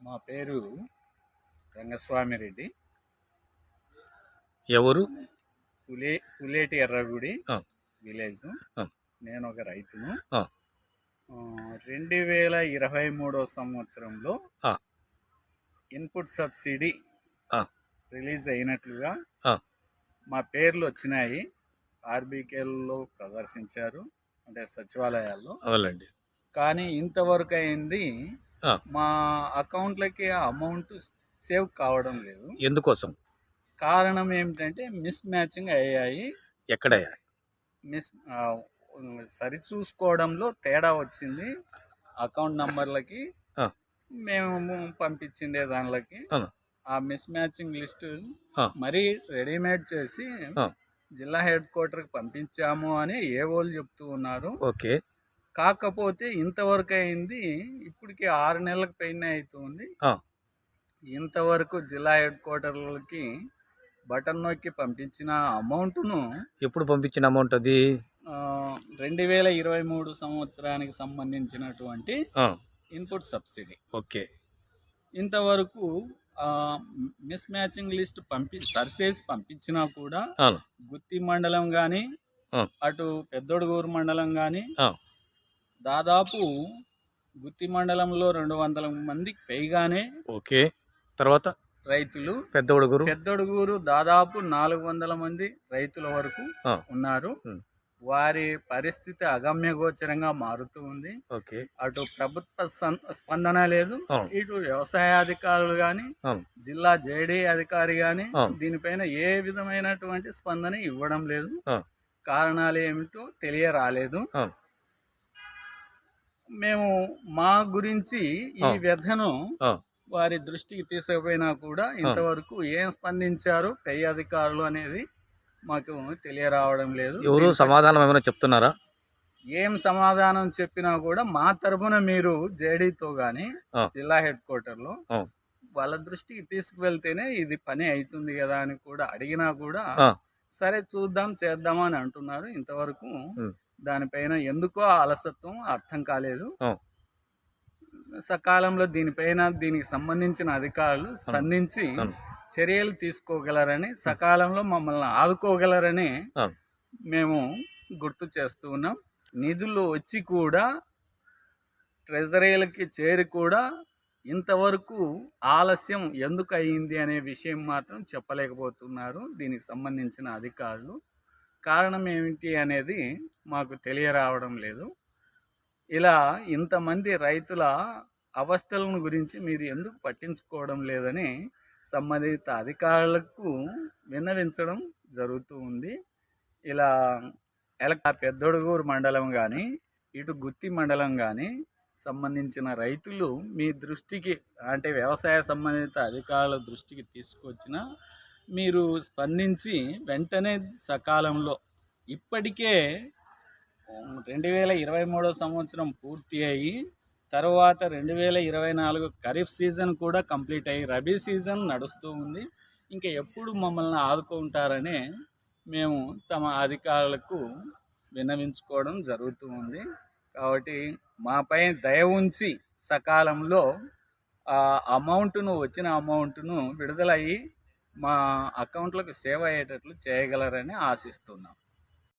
మా పేరు రంగస్వామి రెడ్డి ఎవరు పులే పులేటి ఎర్రగుడి. విలేజ్. నేను ఒక రైతును రెండు వేల ఇరవై మూడో సంవత్సరంలో. Input subsidy. రిలీజ్ అయినట్లుగా. మా పేర్లు వచ్చినాయి ఆర్బీకేల్లో ప్రదర్శించారు అంటే సచివాలయాల్లో అవునండి కానీ ఇంతవరకు అయింది. మా అకౌంట్లకి ఆ అమౌంట్ సేవ్ కావడం లేదు ఎందుకోసం కారణం ఏమిటంటే మిస్ మ్యాచింగ్ అయ్యాయి ఎక్కడయ్యా మిస్ సరి చూసుకోవడంలో తేడా వచ్చింది అకౌంట్ నంబర్లకి. మేము పంపించిండే దానిలకి ఆ. Mismatching list. మరీ రెడీమేడ్ చేసి. జిల్లా హెడ్ క్వార్టర్కి పంపించాము అని ఏ వాళ్ళు చెప్తూ ఉన్నారు ఓకే కాకపోతే ఇంతవరకు అయింది. ఇప్పటికి ఆరు నెలలకు పైన అవుతుంది. ఇంతవరకు జిల్లా హెడ్ క్వార్టర్లకి బటన్ నొక్కి పంపించిన అమౌంట్ను ఎప్పుడు పంపించిన అమౌంట్ అది? రెండు వేల ఇరవై మూడు సంవత్సరానికి సంబంధించినటువంటి ఇన్పుట్ సబ్సిడీ. ఓకే. ఇంతవరకు మిస్ మ్యాచింగ్ లిస్ట్ పంపి సర్సేసి పంపించినా కూడా గుత్తి మండలం కానీ. అటు పెద్దొడుగూరు మండలం కానీ. దాదాపు గుత్తి మండలంలో రెండు వందల మందికి పైగానే ఓకే. తర్వాత? రైతులు. పెద్ద ఉడుగురు పెద్దొడుగూరు దాదాపు నాలుగు వందల మంది రైతుల వరకు. ఉన్నారు. వారి పరిస్థితి అగమ్యగోచరంగా మారుతూ ఉంది. ఓకే. అటు ప్రభుత్వ స్పందన లేదు. ఇటు వ్యవసాయ అధికారులు అవును. జిల్లా జేడీ అధికారి అవును. దీనిపైన ఏ విధమైనటువంటి స్పందన ఇవ్వడం లేదు. కారణాలు ఏమిటో తెలియరాలేదు. మేము మా గురించి ఈ. వ్యధను వారి దృష్టికి తీసుకుపోయినా కూడా ఇంతవరకు ఏం స్పందించారు పై అధికారులు అనేది మాకు తెలియరావడం లేదు ఎవరు సమాధానం ఏమైనా చెప్తున్నారా ఏం సమాధానం చెప్పినా కూడా మా తరపున మీరు జేడీతో కానీ ఆ. జిల్లా హెడ్ క్వార్టర్లో ఆ. వాళ్ళ దృష్టికి తీసుకువెళ్తేనే ఇది పని అవుతుంది కదా అని కూడా అడిగినా కూడా. సరే చూద్దాం చేద్దాం అని అంటున్నారు ఇంతవరకు. దానిపైన ఎందుకో అలసత్వం అర్థం కాలేదు. సకాలంలో దీనిపైన దీనికి సంబంధించిన అధికారులు స్పందించి. చర్యలు తీసుకోగలరని సకాలంలో మమ్మల్ని ఆదుకోగలరని. మేము గుర్తు చేస్తూ ఉన్నాం నిధులు వచ్చి కూడా ట్రెజరీలకి చేరి కూడా ఇంతవరకు ఆలస్యం ఎందుకు అయ్యింది అనే విషయం మాత్రం చెప్పలేకపోతున్నారు దీనికి సంబంధించిన అధికారులు కారణం ఏమిటి అనేది మాకు తెలియరావడం లేదు. ఇలా ఇంతమంది రైతుల అవస్థలను గురించి మీరు ఎందుకు పట్టించుకోవడం లేదని సంబంధిత అధికారులకు విన్నవించడం జరుగుతూ ఉంది. ఇలా ఎలక పెద్దొడుగూరు మండలం కానీ ఇటు గుత్తి మండలం కానీ సంబంధించిన రైతులు మీ దృష్టికి అంటే వ్యవసాయ సంబంధిత అధికారుల దృష్టికి తీసుకొచ్చిన మీరు స్పందించి వెంటనే సకాలంలో ఇప్పటికే రెండు వేల ఇరవై మూడో సంవత్సరం పూర్తి అయ్యి తర్వాత రెండు వేల ఇరవై నాలుగు ఖరీఫ్ సీజన్ కూడా కంప్లీట్ అయ్యి రబీ సీజన్ నడుస్తూ ఉంది. ఇంకా ఎప్పుడు మమ్మల్ని ఆదుకుంటారనే మేము తమ అధికారులకు విన్నవించుకోవడం జరుగుతూ ఉంది. కాబట్టి మాపై దయ ఉంచి సకాలంలో ఆ అమౌంట్ను వచ్చిన అమౌంట్ను విడుదలయ్యి మా అకౌంట్లకు సేవ్ అయ్యేటట్లు చేయగలరని ఆశిస్తున్నాం.